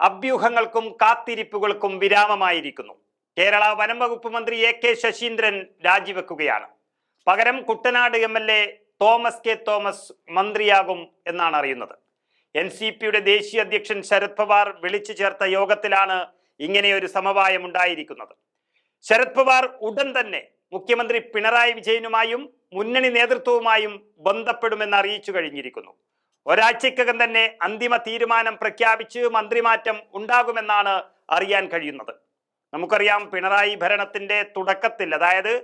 അഭ്യൂഹങ്ങൾക്കും കാത്തിരിപ്പുകൾക്കും വിരാമമായിരിക്കുന്നു. കേരള വനം വകുപ്പ് മന്ത്രി എ കെ ശശീന്ദ്രൻ രാജിവെക്കുകയാണ്. പകരം Kuttanad M L A Thomas K Thomas മന്ത്രിയാകും എന്നാണ് അറിയുന്നത്. എൻ സി പിയുടെ ദേശീയ അധ്യക്ഷൻ ശരത് പവാർ വിളിച്ചു ചേർത്ത യോഗത്തിലാണ് ഇങ്ങനെയൊരു സമവായം ഉണ്ടായിരിക്കുന്നത്. ശരത് പവാർ ഉടൻ തന്നെ മുഖ്യമന്ത്രി പിണറായി വിജയനുമായും മുന്നണി നേതൃത്വവുമായും ബന്ധപ്പെടുമെന്ന് അറിയിച്ചു കഴിഞ്ഞിരിക്കുന്നു. ഒരാഴ്ചക്കകം തന്നെ അന്തിമ തീരുമാനം പ്രഖ്യാപിച്ച് മന്ത്രിമാറ്റം ഉണ്ടാകുമെന്നാണ് അറിയാൻ കഴിയുന്നത്. നമുക്കറിയാം പിണറായി ഭരണത്തിന്റെ തുടക്കത്തിൽ അതായത്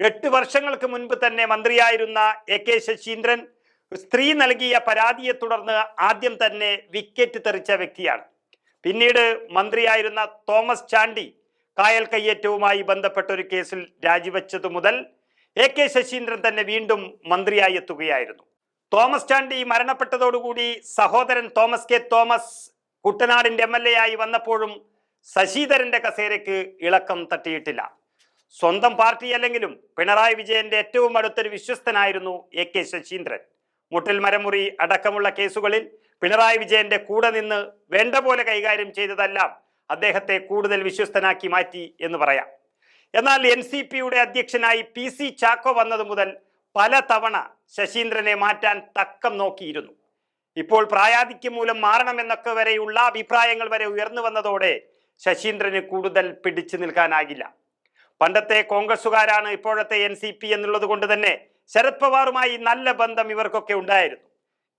എട്ട് വർഷങ്ങൾക്ക് മുൻപ് തന്നെ മന്ത്രിയായിരുന്ന എ കെ ശശീന്ദ്രൻ സ്ത്രീ നൽകിയ പരാതിയെ തുടർന്ന് ആദ്യം തന്നെ വിക്കറ്റ് തെറിച്ച വ്യക്തിയാണ്. പിന്നീട് മന്ത്രിയായിരുന്ന തോമസ് ചാണ്ടി കായൽ കയ്യേറ്റവുമായി ബന്ധപ്പെട്ട ഒരു കേസിൽ രാജിവെച്ചതു മുതൽ എ കെ ശശീന്ദ്രൻ തന്നെ വീണ്ടും മന്ത്രിയായി എത്തുകയായിരുന്നു. തോമസ് ചാണ്ടി മരണപ്പെട്ടതോടുകൂടി സഹോദരൻ തോമസ് കെ തോമസ് കുട്ടനാടിന്റെ എം എൽ എ ആയി വന്നപ്പോഴും ശശീധരന്റെ കസേരയ്ക്ക് ഇളക്കം തട്ടിയിട്ടില്ല. സ്വന്തം പാർട്ടി അല്ലെങ്കിലും പിണറായി വിജയന്റെ ഏറ്റവും അടുത്തൊരു വിശ്വസ്തനായിരുന്നു എ കെ ശശീന്ദ്രൻ. മുട്ടിൽ മരമുറി അടക്കമുള്ള കേസുകളിൽ പിണറായി വിജയന്റെ കൂടെ നിന്ന് വേണ്ട പോലെ കൈകാര്യം ചെയ്തതെല്ലാം അദ്ദേഹത്തെ കൂടുതൽ വിശ്വസ്തനാക്കി മാറ്റി എന്ന് പറയാം. എന്നാൽ എൻ സി പിയുടെ അധ്യക്ഷനായി പി സി ചാക്കോ വന്നത് മുതൽ പല തവണ ശശീന്ദ്രനെ മാറ്റാൻ തക്കം നോക്കിയിരുന്നു. ഇപ്പോൾ പ്രായാധിക്യം മൂലം മാറണമെന്നൊക്കെ വരെയുള്ള അഭിപ്രായങ്ങൾ വരെ ഉയർന്നു വന്നതോടെ ശശീന്ദ്രന് കൂടുതൽ പിടിച്ചു നിൽക്കാനാകില്ല. പണ്ടത്തെ കോൺഗ്രസുകാരാണ് ഇപ്പോഴത്തെ എൻ സി പി എന്നുള്ളത് കൊണ്ട് തന്നെ ശരത് പവാറുമായി നല്ല ബന്ധം ഇവർക്കൊക്കെ ഉണ്ടായിരുന്നു.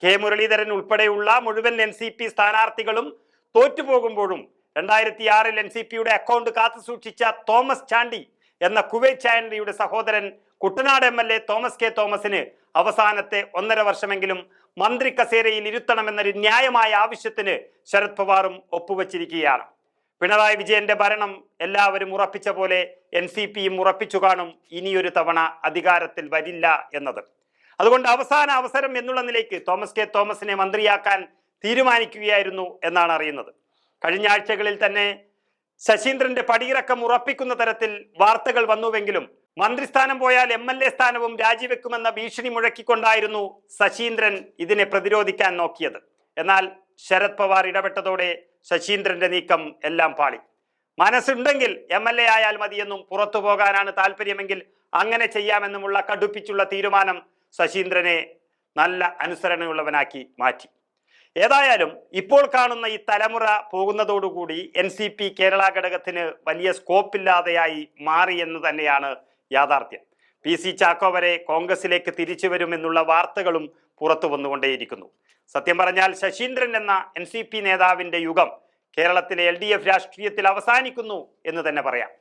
കെ മുരളീധരൻ ഉൾപ്പെടെയുള്ള മുഴുവൻ എൻ സി പി സ്ഥാനാർത്ഥികളും തോറ്റുപോകുമ്പോഴും രണ്ടായിരത്തി ആറിൽ എൻ സി പിയുടെ അക്കൗണ്ട് കാത്തു സൂക്ഷിച്ച തോമസ് ചാണ്ടി എന്ന കുവൈറ്റ് ചാൻഡിയുടെ സഹോദരൻ Kuttanad M L A Thomas K തോമസിന് അവസാനത്തെ ഒന്നര വർഷമെങ്കിലും മന്ത്രി കസേരയിൽ ഇരുത്തണമെന്നൊരു ന്യായമായ ആവശ്യത്തിന് ശരത് പവാറും ഒപ്പുവച്ചിരിക്കുകയാണ്. പിണറായി വിജയന്റെ ഭരണം എല്ലാവരും ഉറപ്പിച്ച പോലെ എൻ സി പിയും ഉറപ്പിച്ചു കാണും ഇനിയൊരു തവണ അധികാരത്തിൽ വരില്ല എന്നത്. അതുകൊണ്ട് അവസാന അവസരം എന്നുള്ള നിലയ്ക്ക് തോമസ് കെ തോമസിനെ മന്ത്രിയാക്കാൻ തീരുമാനിക്കുകയായിരുന്നു എന്നാണ് അറിയുന്നത്. കഴിഞ്ഞ ആഴ്ചകളിൽ തന്നെ ശശീന്ദ്രന്റെ പടിയിറക്കം ഉറപ്പിക്കുന്ന തരത്തിൽ വാർത്തകൾ വന്നുവെങ്കിലും മന്ത്രിസ്ഥാനം പോയാൽ എം എൽ എ സ്ഥാനവും രാജിവെക്കുമെന്ന ഭീഷണി മുഴക്കിക്കൊണ്ടായിരുന്നു ശശീന്ദ്രൻ ഇതിനെ പ്രതിരോധിക്കാൻ നോക്കിയത്. എന്നാൽ ശരത് പവാർ ഇടപെട്ടതോടെ ശശീന്ദ്രന്റെ നീക്കം എല്ലാം പാളി. മനസ്സുണ്ടെങ്കിൽ എം എൽ എ ആയാൽ മതിയെന്നും പുറത്തു പോകാനാണ് താല്പര്യമെങ്കിൽ അങ്ങനെ ചെയ്യാമെന്നുമുള്ള കടുപ്പിച്ചുള്ള തീരുമാനം ശശീന്ദ്രനെ നല്ല അനുസരണയുള്ളവനാക്കി മാറ്റി. ഏതായാലും ഇപ്പോൾ കാണുന്ന ഈ തലമുറ പോകുന്നതോടുകൂടി എൻ സി പി കേരള ഘടകത്തിന് വലിയ സ്കോപ്പ് ഇല്ലാതെയായി മാറി എന്ന് തന്നെയാണ് യാഥാർത്ഥ്യം. പി സി ചാക്കോ വരെ കോൺഗ്രസിലേക്ക് തിരിച്ചു വരുമെന്നുള്ള വാർത്തകളും പുറത്തു വന്നുകൊണ്ടേയിരിക്കുന്നു. സത്യം പറഞ്ഞാൽ ശശീന്ദ്രൻ എന്ന എൻ സി പി നേതാവിന്റെ യുഗം കേരളത്തിലെ എൽ ഡി എഫ് രാഷ്ട്രീയത്തിൽ അവസാനിക്കുന്നു എന്ന് തന്നെ പറയാം.